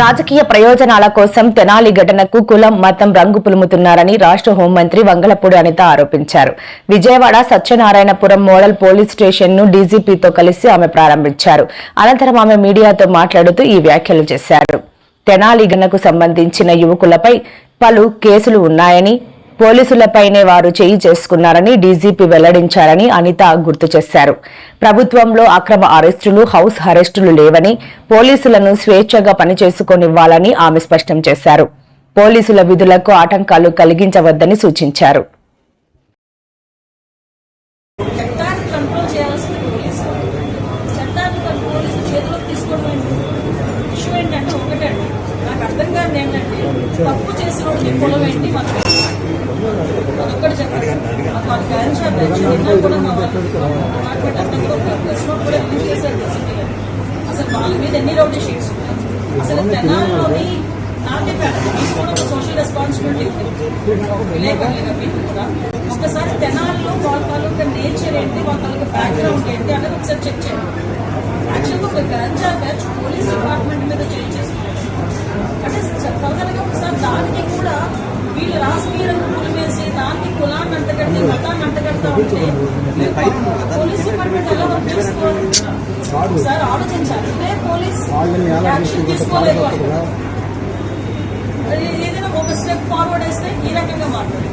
రాజకీయ ప్రయోజనాల కోసం తెనాలి ఘటనకు కులం మతం రంగు పులుముతున్నారని రాష్ట్ర హోంమంత్రి వంగలపూడి అనిత ఆరోపించారు. విజయవాడ సత్యనారాయణపురం మోడల్ పోలీస్ స్టేషన్ను డీజీపీతో కలిసి ఆమె ప్రారంభించారు. అనంతరం ఆమె మీడియాతో మాట్లాడుతూ ఈ వ్యాఖ్యలు చేశారు. తెనాలి ఘటనకు సంబంధించిన యువకులపై పలు కేసులు ఉన్నాయని పోలీసులపైనే వారు చేయి చేసుకున్నారని డీజీపీ వెల్లడించారని అనిత గుర్తు చేశారు. ప్రభుత్వంలో అక్రమ అరెస్టులు హౌస్ అరెస్టులు లేవని పోలీసులను స్వేచ్ఛగా పనిచేసుకోనివ్వాలని ఆమె స్పష్టం చేశారు. పోలీసుల విధులకు ఆటంకాలు కలిగించవద్దని సూచించారు. నాకు అర్థం కాదు ఏంటంటే తప్పు చేసిన కులం ఏంటి మనకు అసలు వాళ్ళ మీద ఎన్ని రౌడీ షీట్స్ అసలు తెనాల్లోని నాకే కాదు సోషల్ రెస్పాన్సిబిలిటీ విలేకరులుగా మీకు కూడా ఒకసారి తెనాల్లో వాళ్ళ తాలూకా నేచర్ ఏంటి వాళ్ళ బ్యాక్గ్రౌండ్ ఏంటి అనేది ఒకసారి చెక్ చేయండి యాక్చువల్గా ఒక గంజా బ్యాచ్ పోలీస్ డిపార్ట్మెంట్ మీద చేంజ్ చేసుకున్నారు ఏదైనా ఒక స్టెప్ ఫార్వర్డ్ వేస్తే ఈ రకంగా మాట్లాడారు.